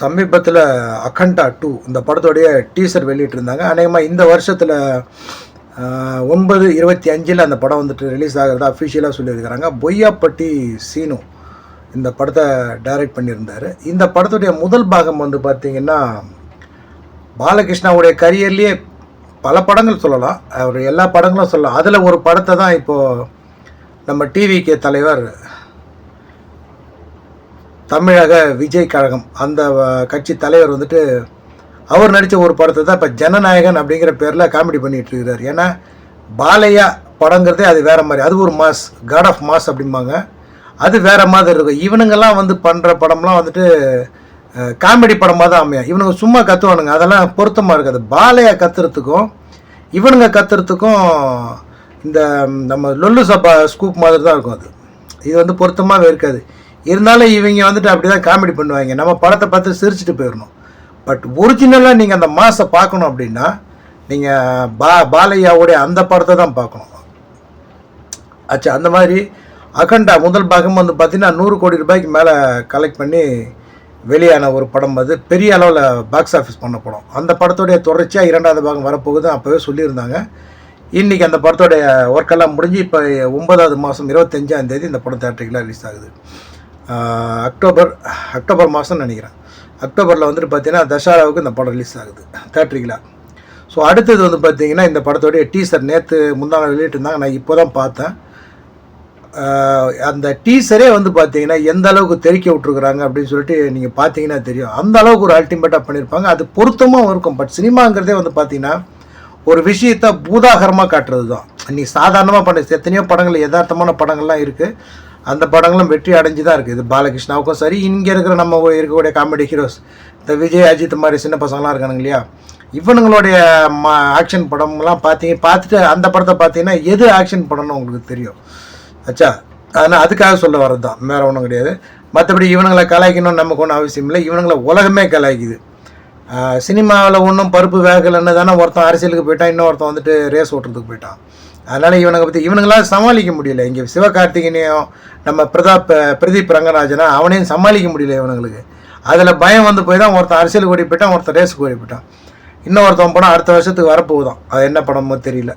சமீபத்தில் அகண்டா டூ இந்த படத்தோடைய டீசர் வெளியிட்டிருந்தாங்க. அநேகமாக இந்த வருஷத்தில் ஒன்பது இருபத்தி அஞ்சில் அந்த படம் வந்துட்டு ரிலீஸ் ஆகிறதா அஃபிஷியலாக சொல்லியிருக்கிறாங்க. பொய்யாப்பட்டி சீனு இந்த படத்தை டைரக்ட் பண்ணியிருந்தார். இந்த படத்துடைய முதல் பாகம் வந்து பார்த்திங்கன்னா பாலகிருஷ்ணாவுடைய கரியர்லேயே பல படங்கள் சொல்லலாம். அவர் எல்லா படங்களும் சொல்லலாம். அதில் ஒரு படத்தை தான் இப்போது நம்ம டிவிக்கு தலைவர் தமிழக விஜய் கழகம். அந்த கட்சி தலைவர் வந்துட்டு அவர் நடித்த ஒரு படத்தை தான் இப்போ ஜனநாயகன் அப்படிங்கிற பேரில் காமெடி பண்ணிகிட்டு இருக்கிறார். ஏன்னா பாலையா படங்கிறதே அது வேறு மாதிரி. அது ஒரு மாஸ் காட் ஆஃப் மாஸ் அப்படிம்பாங்க. அது வேற மாதிரி இருக்கும். இவனுங்கெல்லாம் வந்து பண்ணுற படம்லாம் வந்துட்டு காமெடி படமாக தான் அமையும். இவனுங்க சும்மா கத்துவானுங்க. அதெல்லாம் பொருத்தமாக இருக்காது. பாலையா கத்துறதுக்கும் இவனுங்க கத்துறதுக்கும் இந்த நம்ம லொல்லு சப்பா ஸ்கூப் மாதிரி தான் இருக்கும் அது. இது வந்து பொருத்தமாகவே இருக்காது. இருந்தாலும் இவங்க வந்துட்டு அப்படி தான் காமெடி பண்ணுவாங்க. நம்ம படத்தை பார்த்து சிரிச்சுட்டு போயிடணும் பட் ஒரிஜினலாக நீங்கள் அந்த மாசை பார்க்கணும் அப்படின்னா நீங்கள் பா பாலையாவுடைய அந்த படத்தை தான் பார்க்கணும். ஆச்சா அந்த மாதிரி அகண்டா முதல் பாகம் வந்து பார்த்தீங்கன்னா நூறு கோடி ரூபாய்க்கு மேலே கலெக்ட் பண்ணி வெளியான ஒரு படம். அது பெரிய அளவில் பாக்ஸ் ஆஃபீஸ் பண்ண படம். அந்த படத்துடைய தொடர்ச்சியாக இரண்டாவது பாகம் வரப்போகுது அப்போவே சொல்லியிருந்தாங்க. இன்றைக்கி அந்த படத்தோடைய ஒர்க்கெல்லாம் முடிஞ்சு இப்போ ஒன்பதாவது மாதம் இருபத்தஞ்சாம் தேதி இந்த படம் தேட்டரிக்கெலாம் ரிலீஸ் ஆகுது. அக்டோபர் அக்டோபர் மாதம்னு நினைக்கிறேன். அக்டோபரில் வந்துட்டு பார்த்தீங்கன்னா தசாராவுக்கு இந்த படம் ரிலீஸ் ஆகுது தேட்டரிக்கலாக ஸோ அடுத்தது வந்து பார்த்தீங்கன்னா இந்த படத்தோடைய டீசர் நேற்று முந்தான வெளியிட்டிருந்தாங்க நான் இப்போ தான் பார்த்தேன் அந்த டீசரே வந்து பார்த்தீங்கன்னா எந்த அளவுக்கு தெறிக்க விட்ருக்குறாங்க அப்படின்னு சொல்லிட்டு நீங்கள் பார்த்தீங்கன்னா தெரியும். அந்த அளவுக்கு ஒரு அல்டிமேட்டாக பண்ணியிருப்பாங்க அது பொருத்தமாக இருக்கும். பட் சினிமாங்கிறதே வந்து பார்த்தீங்கன்னா ஒரு விஷயத்த பூதாகரமாக காட்டுறது தான் நீ சாதாரணமாக பண்ண எத்தனையோ படங்கள் யதார்த்தமான படங்கள்லாம் இருக்குது அந்த படங்களும் வெற்றி அடைஞ்சு தான் இருக்குது இது பாலகிருஷ்ணாவுக்கும் சரி இங்கே இருக்கிற நம்ம இருக்கக்கூடிய காமெடி ஹீரோஸ் இந்த விஜய் அஜித் மாதிரி சின்ன பசங்களாம் இருக்கானுங்க இல்லையா? இவனுங்களுடைய ம ஆக்ஷன் படம்லாம் பார்த்தீங்க பார்த்துட்டு அந்த படத்தை பார்த்தீங்கன்னா எது ஆக்ஷன் படம்னு உங்களுக்கு தெரியும்? ஆச்சா அதனால் அதுக்காக சொல்ல வர்றது தான் வேறு ஒன்றும் கிடையாது. மற்றபடி இவனுங்களை கலாய்க்கணும்னு நமக்கு ஒன்றும் அவசியம் இல்லை. இவனுங்களை உலகமே கலாய்க்குது. சினிமாவில் ஒன்றும் பருப்பு வேகலைன்னு தானே ஒருத்தன் அரசியலுக்கு போயிட்டான் இன்னொருத்தன் வந்துட்டு ரேஸ் ஓட்டுறதுக்கு போயிட்டான். அதனால் இவனுங்க பற்றி இவனுங்களாம் சமாளிக்க முடியல. இங்கே சிவகார்த்திகனையும் நம்ம பிரதாப் பிரதீப் ரங்கராஜனா அவனையும் சமாளிக்க முடியல இவனுங்களுக்கு. அதில் பயம் வந்து போய் தான் ஒருத்தன் அரசியல் ஓடி போயிட்டான் ஒருத்தன் ரேஸுக்கு ஓடி போயிட்டான். இன்னொருத்தன் படம் அடுத்த வருஷத்துக்கு வரப்போகுதான். அது என்ன படமோ தெரியல.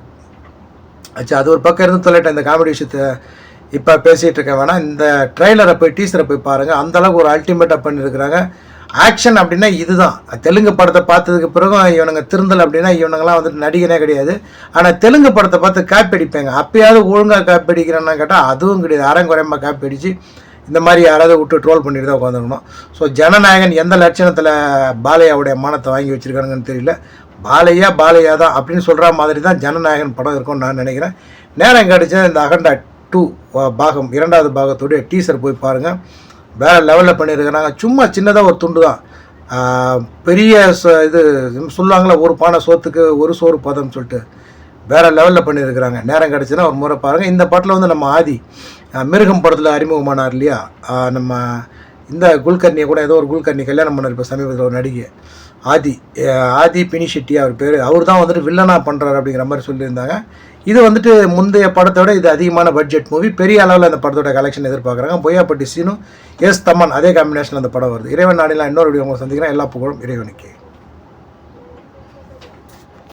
ஆச்சு அது ஒரு பக்கம் இருந்து சொல்லிட்டேன் இந்த காமெடி விஷயத்த இப்போ பேசிகிட்டு இருக்க வேணாம். இந்த ட்ரெய்லரை போய் டீசரை போய் பாருங்கள் அந்தளவுக்கு ஒரு அல்டிமேட்டாக பண்ணியிருக்கிறாங்க ஆக்ஷன் அப்படின்னா இதுதான். தெலுங்கு படத்தை பார்த்ததுக்கு பிறகும் இவனுங்க திருந்தல் அப்படின்னா இவனுங்கெல்லாம் வந்துட்டு நடிகனே கிடையாது. ஆனால் தெலுங்கு படத்தை பார்த்து காப்பி அடிப்பாங்க அப்பயாவது ஒழுங்காக காப்பி அடிக்கிறேன்னா கேட்டால் அதுவும் கிடையாது. அறங்குறையமாக காப்பி அடித்து இந்த மாதிரி யாராவது விட்டு ட்ரோல் பண்ணிட்டு தான் உட்காந்துருக்கணும். ஸோ ஜனநாயகன் எந்த லட்சணத்தில் பாலையாவுடைய மானத்தை வாங்கி வச்சுருக்கானுங்கன்னு தெரியல. பாலையா பாலையா தான் அப்படின்னு சொல்கிற மாதிரி தான் ஜனநாயகன் படம் இருக்கும்னு நான் நினைக்கிறேன். நேரம் கிடச்சா இந்த அகண்டா டூ பாகம் இரண்டாவது பாகத்துடைய டீசர் போய் பாருங்கள் வேறு லெவலில் பண்ணியிருக்கிறாங்க சும்மா சின்னதாக ஒரு துண்டு தான். பெரிய ச- இது சொல்லுவாங்களே ஒரு பானை சோத்துக்கு ஒரு சோறு பதம்னு சொல்லிட்டு. வேறு லெவலில் பண்ணியிருக்கிறாங்க நேரம் கிடச்சுன்னா ஒரு முறை பாருங்கள் இந்த பாட்டில் வந்து நம்ம ஆதி மிருகம் படத்தில் அறிமுகமானார் இல்லையா? நம்ம இந்த குல்கர்ணியை கூட ஏதோ ஒரு குல்கர்னி கல்யாணம் பண்ணார் இப்போ சமீபத்தில் ஒரு நடிகை. ஆதி ஆதி பினிஷெட்டி அவர் பேர். அவர் தான் வந்துட்டு வில்லனாக பண்ணுறாரு அப்படிங்கிற மாதிரி சொல்லியிருந்தாங்க. இது வந்துட்டு முந்தைய படத்தோட இது அதிகமான பட்ஜெட் மூவி பெரிய அளவில் அந்த படத்தோட கலெக்ஷன் எதிர்பார்க்குறாங்க. பொய்யாப்பட்டி சீனும் எஸ் தமன் அதே காம்பினேஷன் அந்த படம் வருது. இறைவன் நாடிலாம் இன்னொரு வீடியோ உங்களை சந்திக்கிறேன். எல்லா புகழும் இறைவனுக்கு.